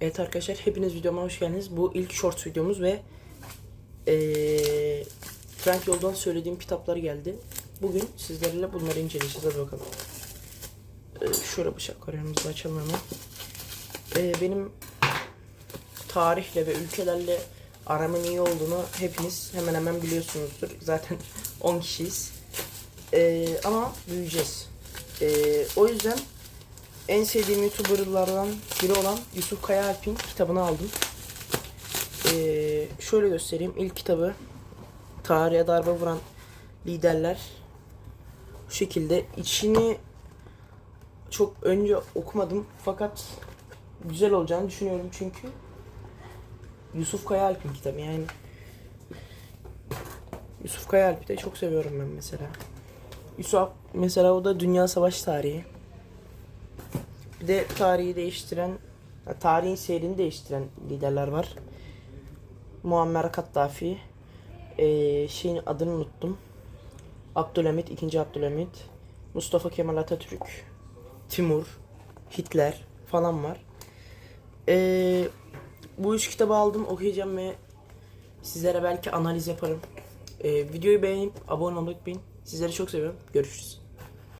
Evet arkadaşlar hepiniz videoma hoş geldiniz. Bu ilk short videomuz ve eee Frank Yoldan söylediğim kitaplar geldi. Bugün sizlerle bunları inceleyeceğiz. Hadi bakalım. Eee, şöyle bıçak kalemimizi açalım hemen. Eee, benim tarihle ve ülkelerle aramın iyi olduğunu hepiniz hemen hemen biliyorsunuzdur. Zaten 10 kişiyiz. Eee, ama büyüyeceğiz. Eee, o yüzden en sevdiğim YouTuber'lardan biri olan Yusuf Kaya Alp'in kitabını aldım. Ee, şöyle göstereyim. İlk kitabı Tarihe Darbe Vuran Liderler. Bu şekilde. içini çok önce okumadım fakat güzel olacağını düşünüyorum çünkü Yusuf Kaya Alp'in kitabı yani Yusuf Kaya Alp'i de çok seviyorum ben mesela. Yusuf mesela o da Dünya Savaş tarihi. Bir de tarihi değiştiren, tarihin seyrini değiştiren liderler var. Muammer Kaddafi, ee, şeyin adını unuttum. Abdülhamit, 2. Abdülhamit, Mustafa Kemal Atatürk, Timur, Hitler falan var. Ee, bu üç kitabı aldım, okuyacağım ve sizlere belki analiz yaparım. Ee, videoyu beğenip abone olmayı unutmayın. Sizleri çok seviyorum. Görüşürüz.